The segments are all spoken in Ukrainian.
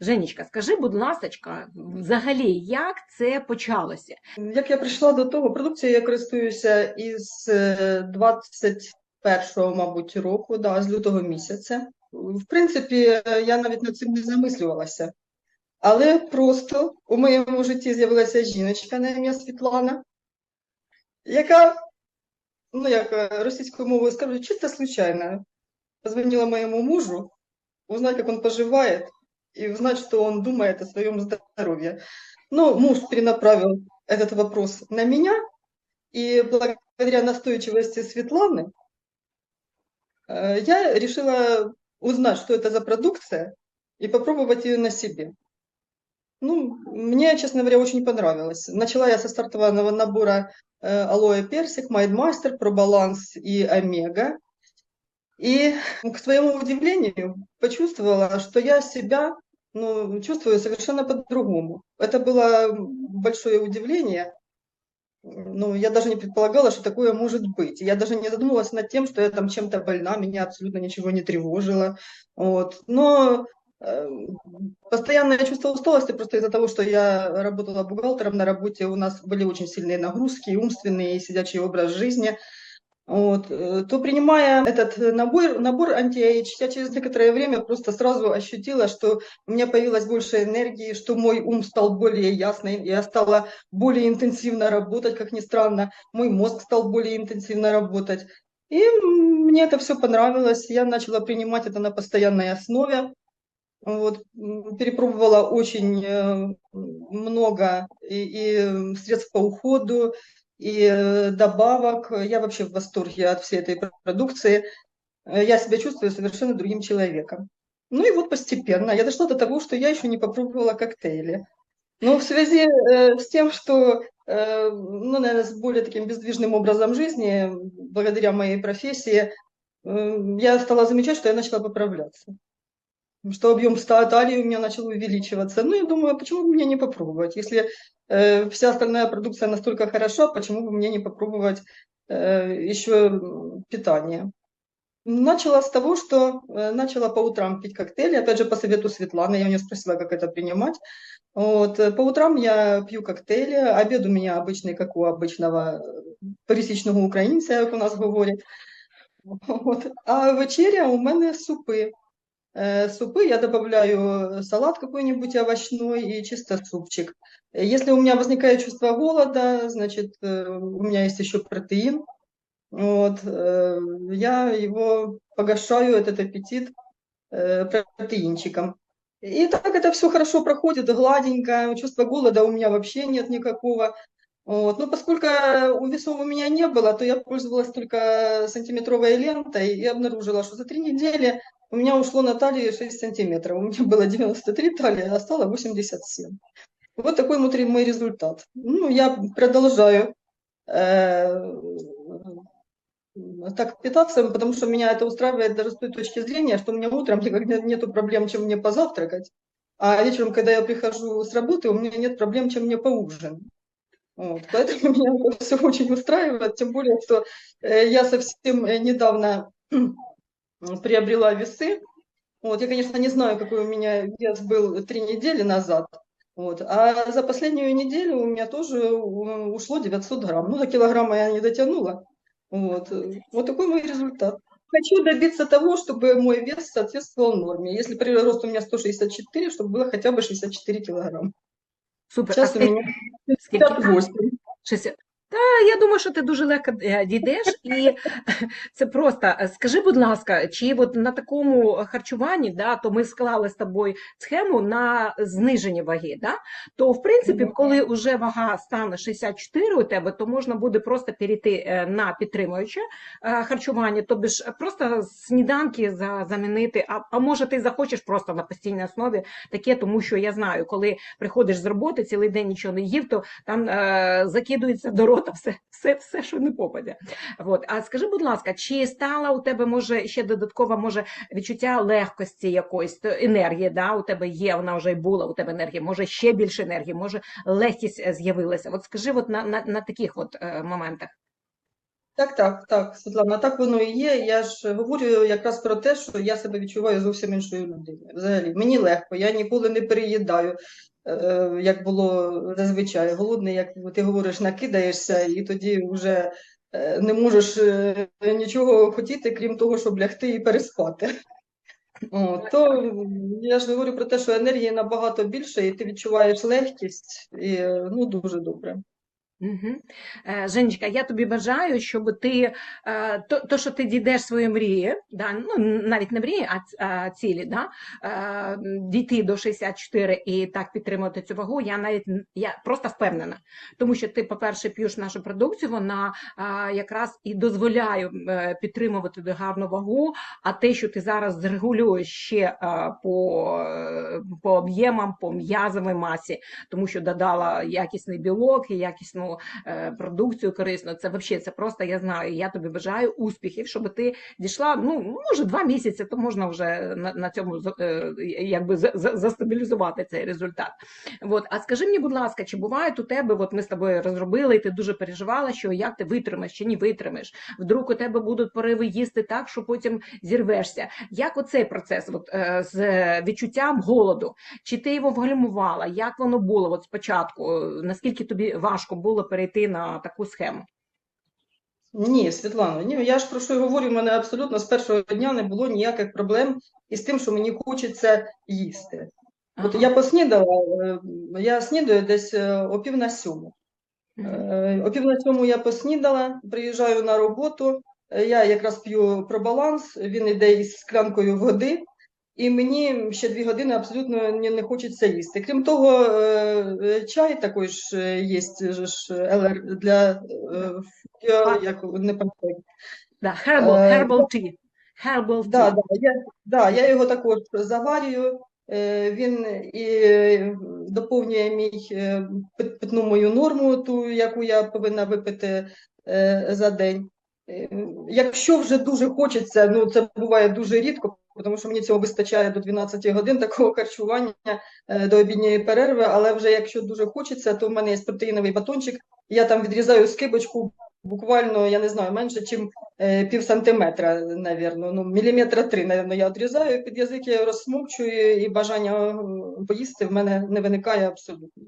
Женечка, скажи, будь ласочка, взагалі, як це почалося? Як я прийшла до того, продукцією я користуюся із е, 21-го, мабуть, року, да, з лютого місяця. В принципі, е, я навіть над цим не замислювалася. Але просто у моєму житті з'явилася жіночка на ім'я Світлана, яка, ну як е, російською мовою скажу, чисто случайно позвонила моему мужу, узнать, как он поживает, и узнать, что он думает о своем здоровье. Но муж перенаправил этот вопрос на меня, и благодаря настойчивости Светланы э, я решила узнать, что это за продукция, и попробовать ее на себе. Ну, мне, честно говоря, очень понравилось. Начала я со стартового набора э, алоэ персик, майдмастер, пробаланс и омега. И к своему удивлению почувствовала, что я себя ну, чувствую совершенно по-другому. Это было большое удивление. Ну, я даже не предполагала, что такое может быть. Я даже не задумывалась над тем, что я там чем-то больна, меня абсолютно ничего не тревожило. Вот. Но э, постоянное чувство усталости просто из-за того, что я работала бухгалтером на работе, у нас были очень сильные нагрузки, умственные, и сидячий образ жизни – вот, э, то принимая этот набор, набор анти-эйдж, я через некоторое время просто сразу ощутила, что у меня появилось больше энергии, что мой ум стал более ясный, я стала более интенсивно работать, как ни странно, мой мозг стал более интенсивно работать. И мне это все понравилось, я начала принимать это на постоянной основе. Вот, перепробовала очень э, много и, и средств по уходу, и э, добавок. Я вообще в восторге от всей этой продукции. Э, Я себя чувствую совершенно другим человеком. Ну и вот постепенно я дошла до того, что я еще не попробовала коктейли. Но в связи э, с тем, что, э, ну, наверное, с более таким бездвижным образом жизни, благодаря моей профессии, э, я стала замечать, что я начала поправляться. Что объем талии у меня начал увеличиваться. Ну, я думаю, а почему бы мне не попробовать? Если э, вся остальная продукция настолько хороша, почему бы мне не попробовать э, еще питание? Начала с того, что э, начала по утрам пить коктейли, опять же, по совету Светланы, я у нее спросила, как это принимать. Вот, э, по утрам я пью коктейли, обед у меня обычный, как у обычного э, пересічного українця, як у нас говорять. От. А вечеря у мене супи. Э, Супы я добавляю салат какой-нибудь овощной и чисто супчик. Э, Если у меня возникает чувство голода, значит, э, у меня есть еще протеин. Вот, э, я его погашаю, этот аппетит, э, протеинчиком. И так это все хорошо проходит, гладенько, чувства голода у меня вообще нет никакого. Вот. Но поскольку у весов у меня не было, то я пользовалась только сантиметровой лентой и обнаружила, что за три недели у меня ушло на талии 6 сантиметров. У меня было 93 талии, а стало 87. Вот такой внутри мой результат. Ну, я продолжаю э, так питаться, потому что меня это устраивает даже с той точки зрения, что у меня утром никогда нету проблем, чем мне позавтракать, а вечером, когда я прихожу с работы, у меня нет проблем, чем мне поужинать. Вот, поэтому меня это все очень устраивает, тем более, что э, я совсем э, недавно приобрела весы. Вот, я, конечно, не знаю, какой у меня вес был три недели назад, вот, а за последнюю неделю у меня тоже ушло 900 грамм. Ну, до килограмма я не дотянула. Вот, вот такой мой результат. Хочу добиться того, чтобы мой вес соответствовал норме. Если прирост у меня 164, чтобы было хотя бы 64 килограмма. Супер. Сейчас а у меня скільки? 58. Щось- Та я думаю, що ти дуже легко е, дійдеш, і це просто е, скажи, будь ласка, чи от на такому харчуванні, да, то ми склали з тобою схему на зниження ваги, да, то в принципі, коли вже вага стане 64 у тебе, то можна буде просто перейти е, на підтримуюче харчування, тобі ж просто сніданки замінити, а, а може ти захочеш просто на постійній основі таке, тому що я знаю, коли приходиш з роботи, цілий день нічого не їв, то там е, закидується до рота все, все, все, що не попаде. От. А скажи, будь ласка, чи стала у тебе може ще додаткова може відчуття легкості якоїсь енергії? Да? У тебе є, вона вже й була у тебе енергія, може ще більше енергії, може легкість е, з'явилася. От скажи, от на, на, на таких от е, моментах. Так, так, так, Світлана, так воно і є. Я ж говорю якраз про те, що я себе відчуваю зовсім іншою людиною. Взагалі, мені легко, я ніколи не переїдаю, як було зазвичай. Голодний, як ти говориш, накидаєшся, і тоді вже е, не можеш е, нічого хотіти, крім того, щоб лягти і переспати. О, то я ж говорю про те, що енергії набагато більше, і ти відчуваєш легкість, і е, ну дуже добре. Угу. Женечка, я тобі бажаю, щоб ти е, то, то що ти дійдеш своєї мрії, да, ну навіть не мрії, а, цілі, да, е, дійти до 64 і так підтримувати цю вагу, я навіть я просто впевнена. Тому що ти, по-перше, п'єш нашу продукцію, вона якраз і дозволяє підтримувати гарну вагу, а те, що ти зараз зрегулюєш ще по, по об'ємам, по м'язовій масі, тому що додала якісний білок і якісну е, продукцію корисну. Це взагалі це просто я знаю. Я тобі бажаю успіхів, щоб ти дійшла. Ну може два місяці, то можна вже на, на цьому е, якби за- за- застабілізувати цей результат. От, а скажи мені, будь ласка, чи бувають у тебе? От ми з тобою розробили, і ти дуже переживала, що як ти витримаєш чи не витримаєш. Вдруг у тебе будуть пориви їсти так, що потім зірвешся. Як оцей процес, от, е, з відчуттям голоду? Чи ти його вгальмувала? Як воно було от спочатку? Наскільки тобі важко було перейти на таку схему? Ні, Світлано, ні, я ж про що говорю, в мене абсолютно з першого дня не було ніяких проблем із тим, що мені хочеться їсти. От Ага. я поснідала, е, я снідаю десь е, о пів на сьому. Мгм. Е, О пів на сьому я поснідала, приїжджаю на роботу, я якраз п'ю пробаланс, він йде із склянкою води, і мені ще дві години абсолютно не, не хочеться їсти. Крім того, е, е, чай також е, є елер для як не пам'ятаю. Да, herbal, herbal tea. Herbal tea. Да, да, я, да, я його також заварюю. Він і доповнює мій питну мою норму, ту, яку я повинна випити за день. Якщо вже дуже хочеться, ну це буває дуже рідко, тому що мені цього вистачає до 12 годин такого харчування е, до обідньої перерви. Але вже якщо дуже хочеться, то в мене є протеїновий батончик. Я там відрізаю скибочку буквально, я не знаю, менше, ніж е, пів сантиметра, навірно, ну, міліметра три, навірно, я відрізаю під язик, я розсмокчую, і бажання е, поїсти в мене не виникає абсолютно.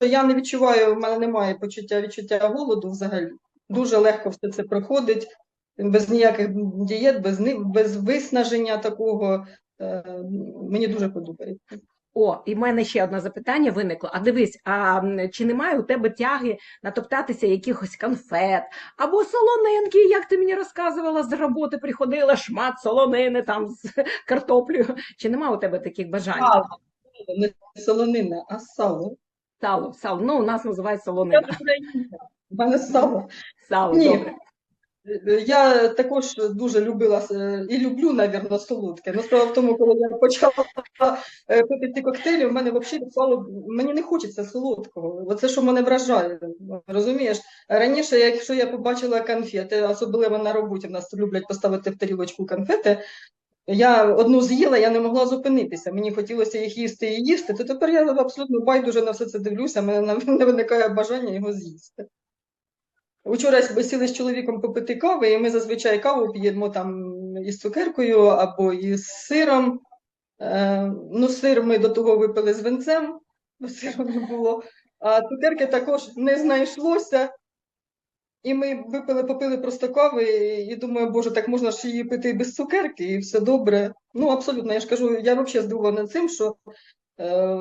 Я не відчуваю, в мене немає почуття відчуття голоду взагалі. Дуже легко все це проходить, без ніяких дієт, без, без виснаження такого. Е, Мені дуже подобається. О, і в мене ще одне запитання виникло. А дивись, а чи немає у тебе тяги натоптатися якихось конфет або солонинки, як ти мені розказувала, з роботи приходила шмат солонини там з картоплею. Чи немає у тебе таких бажань? Сало, не солонина, а сало. Сало, сало. Ну, у нас називають солонина. в мене сало. Сало, Ні. добре. Я також дуже любила е, і люблю, навірно, солодке. Ну, справа в тому, коли я почала е, пити ці коктейлі, в мене взагалі відпало, мені не хочеться солодкого. Оце, що мене вражає. Розумієш? Раніше, якщо я побачила конфети, особливо на роботі, в нас люблять поставити в тарілочку конфети. Я одну з'їла, я не могла зупинитися. Мені хотілося їх їсти і їсти. То тепер я абсолютно байдуже на все це дивлюся, мене не виникає бажання його з'їсти. Учора ми сіли з чоловіком попити кави, і ми зазвичай каву п'ємо там із цукеркою або із сиром. Е, ну, сир ми до того випили з винцем, бо сиру не було. А цукерки також не знайшлося. І ми випили, попили просто кави, і думаю, боже, так можна ж її пити без цукерки, і все добре. Ну, абсолютно, я ж кажу, я взагалі здивована цим, що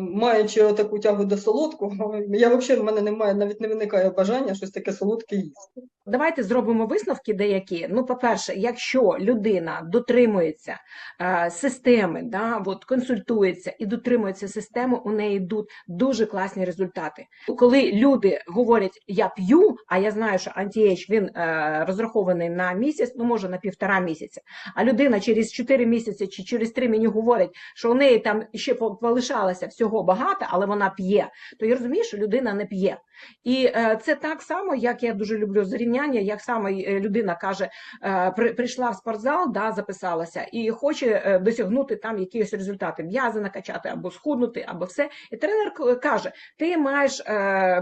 маючи таку тягу до солодкого, я взагалі в мене немає, навіть не виникає бажання щось таке солодке їсти. Давайте зробимо висновки деякі. Ну, по-перше, якщо людина дотримується е, системи, да, от, консультується і дотримується системи, у неї йдуть дуже класні результати. Коли люди говорять я п'ю, а я знаю, що антієч він е, розрахований на місяць, ну може на півтора місяця. А людина через 4 місяці чи через 3 мені говорить, що у неї там ще по- полишалось всього багато, але вона п'є, то я розумію, що людина не п'є. І е, це так само, як я дуже люблю зрівняння, як саме е, людина каже, е, прийшла в спортзал, да, записалася і хоче досягнути там якихось результатів, м'язи накачати або схуднути, або все. І тренер каже: ти маєш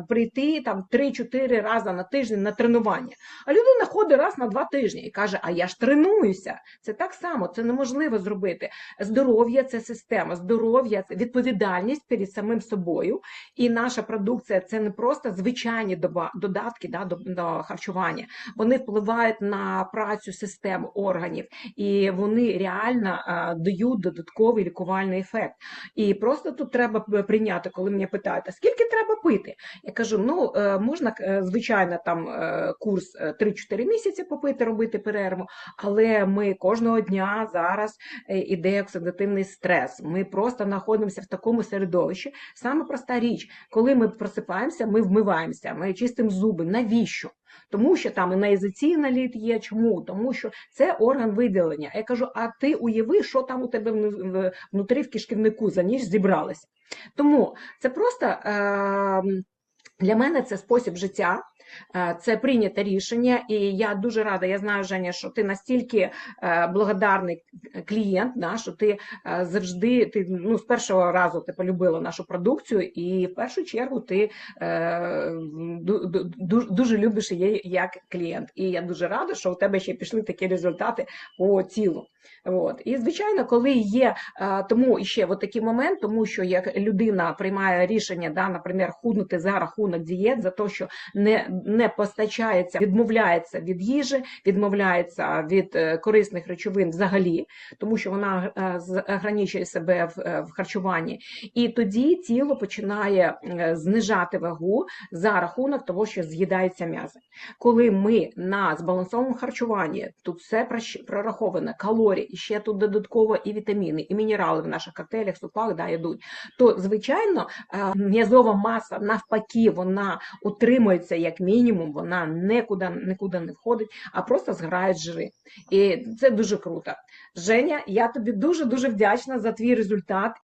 прийти там 3-4 рази на тиждень на тренування. А людина ходить раз на два тижні і каже: А я ж тренуюся. Це так само, це неможливо зробити. Здоров'я це система, здоров'я це відповідальність перед самим собою. І наша продукція це не просто звичайні додатки да, до, до харчування. Вони впливають на працю систем органів, і вони реально а, дають додатковий лікувальний ефект. І просто тут треба прийняти, коли мене питають, а скільки треба пити? Я кажу: ну е, можна е, звичайно там е, курс е, 3-4 місяці попити, робити перерву, але ми кожного дня зараз е, іде оксидативний стрес. Ми просто знаходимося в такому середовищі. Саме проста річ, коли ми просипаємося, ми вмиваємося, ми чистимо зуби. Навіщо? Тому що там інеїзаційний наліт є. Чому? Тому що це орган виділення. Я кажу, а ти уяви, що там у тебе внутрі в кишківнику за ніч зібралося. Тому це просто е, для мене це спосіб життя. е, Це прийняте рішення, і я дуже рада. Я знаю, Женя, що ти настільки е, благодарний клієнт, да, що ти е, завжди ти ну з першого разу ти полюбила нашу продукцію, і в першу чергу ти е, ду- ду- ду- дуже любиш її як клієнт. І я дуже рада, що у тебе ще пішли такі результати по тілу. От. І звичайно, коли є тому і ще такий момент, тому що як людина приймає рішення, да, наприклад, худнути за рахунок дієт, за те, що не, не постачається, відмовляється від їжі, відмовляється від е, корисних речовин взагалі, тому що вона е, ограничує себе в, е, в харчуванні, і тоді тіло починає знижати вагу за рахунок того, що з'їдається м'язи. Коли ми на збалансованому харчуванні, тут все прораховано, калорії, ще тут додатково і вітаміни, і мінерали в наших коктейлях, супах да, йдуть, то звичайно м'язова маса навпаки вона утримується як мінімум, вона нікуди, нікуди не входить, а просто зграють жири. І це дуже круто. Женя, я тобі дуже дуже вдячна за твій результат.